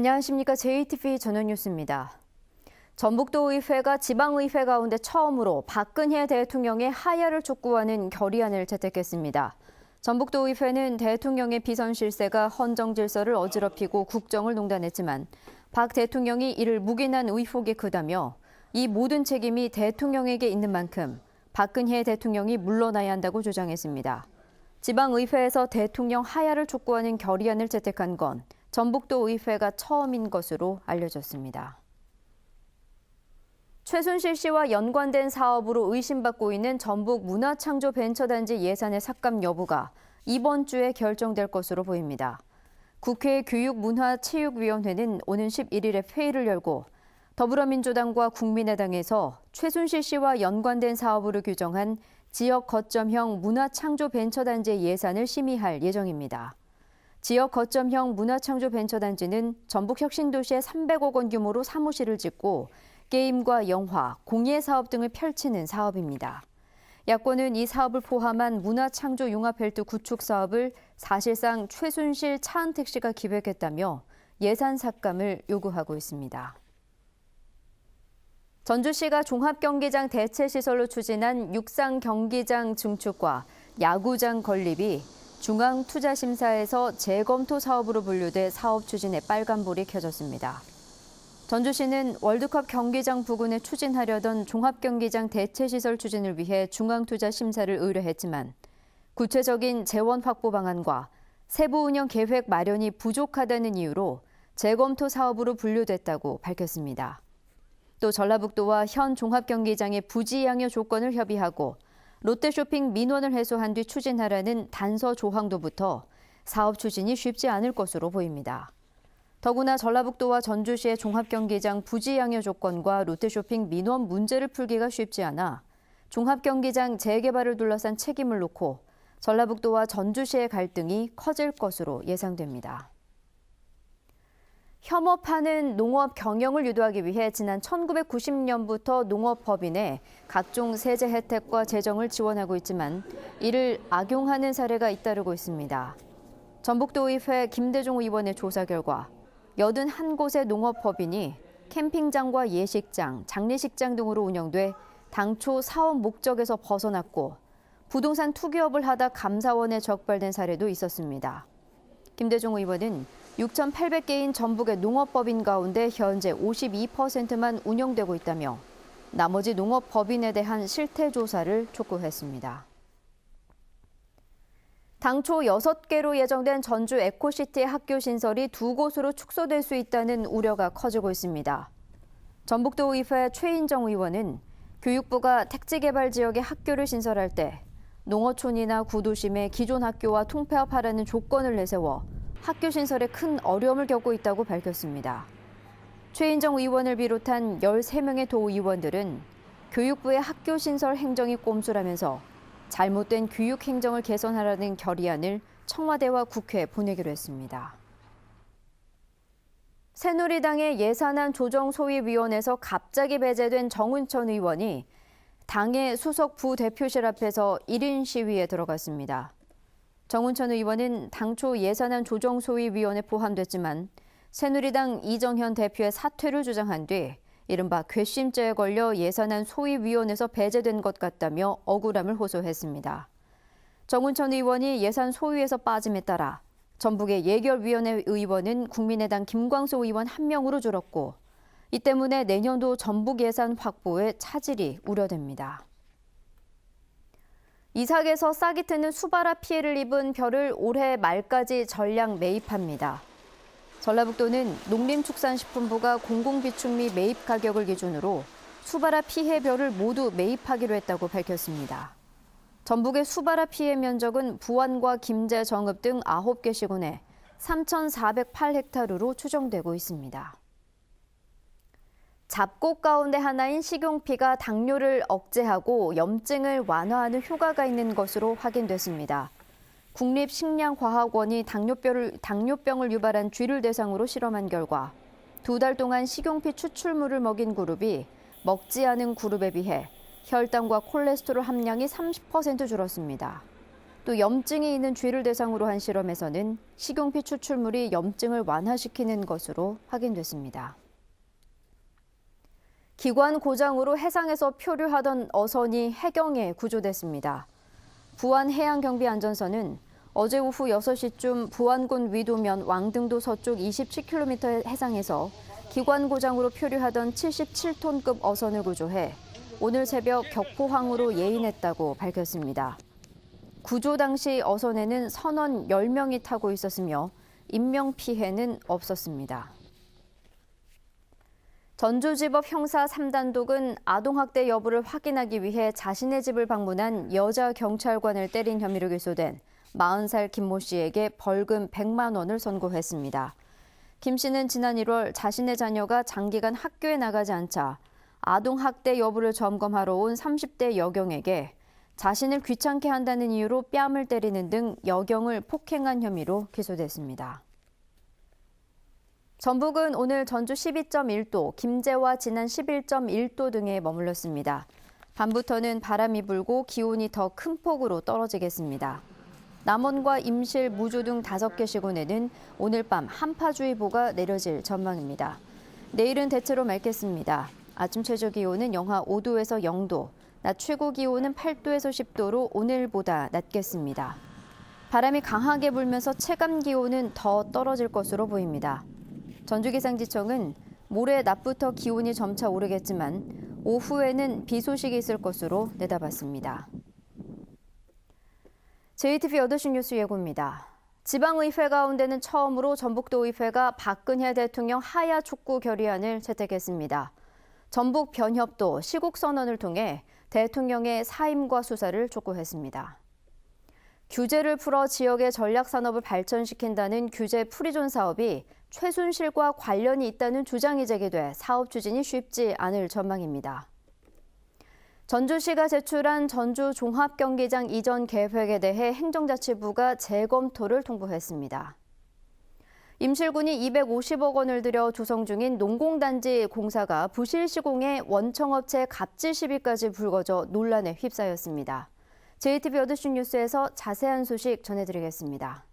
안녕하십니까. JTV 전원뉴스입니다. 전북도의회가 지방의회 가운데 처음으로 박근혜 대통령의 하야를 촉구하는 결의안을 채택했습니다. 전북도의회는 대통령의 비선 실세가 헌정 질서를 어지럽히고 국정을 농단했지만 박 대통령이 이를 묵인한 의혹이 크다며 이 모든 책임이 대통령에게 있는 만큼 박근혜 대통령이 물러나야 한다고 주장했습니다. 지방의회에서 대통령 하야를 촉구하는 결의안을 채택한 건 전북도 의회가 처음인 것으로 알려졌습니다. 최순실 씨와 연관된 사업으로 의심받고 있는 전북 문화창조벤처단지 예산의 삭감 여부가 이번 주에 결정될 것으로 보입니다. 국회 교육문화체육위원회는 오는 11일에 회의를 열고 더불어민주당과 국민의당에서 최순실 씨와 연관된 사업으로 규정한 지역 거점형 문화창조벤처단지 예산을 심의할 예정입니다. 지역 거점형 문화창조 벤처단지는 전북 혁신도시에 300억 원 규모로 사무실을 짓고 게임과 영화, 공예 사업 등을 펼치는 사업입니다. 야권은 이 사업을 포함한 문화창조 융합벨트 구축 사업을 사실상 최순실 차은택 씨가 기획했다며 예산 삭감을 요구하고 있습니다. 전주시가 종합경기장 대체시설로 추진한 육상 경기장 증축과 야구장 건립이 중앙투자심사에서 재검토 사업으로 분류돼 사업 추진에 빨간불이 켜졌습니다. 전주시는 월드컵 경기장 부근에 추진하려던 종합경기장 대체시설 추진을 위해 중앙투자심사를 의뢰했지만 구체적인 재원 확보 방안과 세부 운영 계획 마련이 부족하다는 이유로 재검토 사업으로 분류됐다고 밝혔습니다. 또 전라북도와 현 종합경기장의 부지 양여 조건을 협의하고 롯데쇼핑 민원을 해소한 뒤 추진하라는 단서 조항도부터 사업 추진이 쉽지 않을 것으로 보입니다. 더구나 전라북도와 전주시의 종합경기장 부지 양여 조건과 롯데쇼핑 민원 문제를 풀기가 쉽지 않아 종합경기장 재개발을 둘러싼 책임을 놓고 전라북도와 전주시의 갈등이 커질 것으로 예상됩니다. 혐오파는 농업 경영을 유도하기 위해 지난 1990년부터 농업법인에 각종 세제 혜택과 재정을 지원하고 있지만 이를 악용하는 사례가 잇따르고 있습니다. 전북도의회 김대중 의원의 조사 결과 81곳의 농업법인이 캠핑장과 예식장, 장례식장 등으로 운영돼 당초 사업 목적에서 벗어났고 부동산 투기업을 하다 감사원에 적발된 사례도 있었습니다. 김대중 의원은 6,800개인 전북의 농업법인 가운데 현재 52%만 운영되고 있다며 나머지 농업법인에 대한 실태 조사를 촉구했습니다. 당초 6개로 예정된 전주 에코시티 학교 신설이 두 곳으로 축소될 수 있다는 우려가 커지고 있습니다. 전북도의회 최인정 의원은 교육부가 택지개발 지역에 학교를 신설할 때 농어촌이나 구도심의 기존 학교와 통폐합하라는 조건을 내세워 학교 신설에 큰 어려움을 겪고 있다고 밝혔습니다. 최인정 의원을 비롯한 13명의 도의원들은 교육부의 학교 신설 행정이 꼼수라면서 잘못된 교육 행정을 개선하라는 결의안을 청와대와 국회에 보내기로 했습니다. 새누리당의 예산안 조정 소위위원회에서 갑자기 배제된 정운천 의원이 당의 수석 부대표실 앞에서 1인 시위에 들어갔습니다. 정운천 의원은 당초 예산안 조정소위위원회 포함됐지만 새누리당 이정현 대표의 사퇴를 주장한 뒤 이른바 괘씸죄에 걸려 예산안 소위위원회에서 배제된 것 같다며 억울함을 호소했습니다. 정운천 의원이 예산 소위에서 빠짐에 따라 전북의 예결위원회 의원은 국민의당 김광소 의원 한 명으로 줄었고 이 때문에 내년도 전북 예산 확보에 차질이 우려됩니다. 이삭에서 싹이 트는 수바라 피해를 입은 벼를 올해 말까지 전량 매입합니다. 전라북도는 농림축산식품부가 공공비축미 매입 가격을 기준으로 수바라 피해 벼를 모두 매입하기로 했다고 밝혔습니다. 전북의 수바라 피해 면적은 부안과 김제, 정읍 등 9개 시군에 3,408헥타르로 추정되고 있습니다. 잡곡 가운데 하나인 식용피가 당뇨를 억제하고 염증을 완화하는 효과가 있는 것으로 확인됐습니다. 국립식량과학원이 당뇨병을, 당뇨병을 유발한 쥐를 대상으로 실험한 결과 두 달 동안 식용피 추출물을 먹인 그룹이 먹지 않은 그룹에 비해 혈당과 콜레스테롤 함량이 30% 줄었습니다. 또 염증이 있는 쥐를 대상으로 한 실험에서는 식용피 추출물이 염증을 완화시키는 것으로 확인됐습니다. 기관 고장으로 해상에서 표류하던 어선이 해경에 구조됐습니다. 부안해양경비안전선은 어제 오후 6시쯤 부안군 위도면 왕등도 서쪽 27km 해상에서 기관 고장으로 표류하던 77톤급 어선을 구조해 오늘 새벽 격포항으로 예인했다고 밝혔습니다. 구조 당시 어선에는 선원 10명이 타고 있었으며 인명 피해는 없었습니다. 전주지법 형사 3단독은 아동학대 여부를 확인하기 위해 자신의 집을 방문한 여자 경찰관을 때린 혐의로 기소된 40살 김 모 씨에게 벌금 100만 원을 선고했습니다. 김 씨는 지난 1월 자신의 자녀가 장기간 학교에 나가지 않자 아동학대 여부를 점검하러 온 30대 여경에게 자신을 귀찮게 한다는 이유로 뺨을 때리는 등 여경을 폭행한 혐의로 기소됐습니다. 전북은 오늘 전주 12.1도, 김제와 진안 11.1도 등에 머물렀습니다. 밤부터는 바람이 불고 기온이 더 큰 폭으로 떨어지겠습니다. 남원과 임실, 무주 등 5개 시군에는 오늘 밤 한파주의보가 내려질 전망입니다. 내일은 대체로 맑겠습니다. 아침 최저 기온은 영하 5도에서 0도, 낮 최고 기온은 8도에서 10도로 오늘보다 낮겠습니다. 바람이 강하게 불면서 체감 기온은 더 떨어질 것으로 보입니다. 전주기상지청은 모레 낮부터 기온이 점차 오르겠지만 오후에는 비 소식이 있을 것으로 내다봤습니다. JTB 8시 뉴스 예고입니다. 지방의회 가운데는 처음으로 전북도의회가 박근혜 대통령 하야 촉구 결의안을 채택했습니다. 전북 변협도 시국 선언을 통해 대통령의 사임과 수사를 촉구했습니다. 규제를 풀어 지역의 전략 산업을 발전시킨다는 규제 프리존 사업이 최순실과 관련이 있다는 주장이 제기돼 사업 추진이 쉽지 않을 전망입니다. 전주시가 제출한 전주 종합경기장 이전 계획에 대해 행정자치부가 재검토를 통보했습니다. 임실군이 250억 원을 들여 조성 중인 농공단지 공사가 부실 시공에 원청업체 갑질 시비까지 불거져 논란에 휩싸였습니다. JTB 어드신 뉴스에서 자세한 소식 전해드리겠습니다.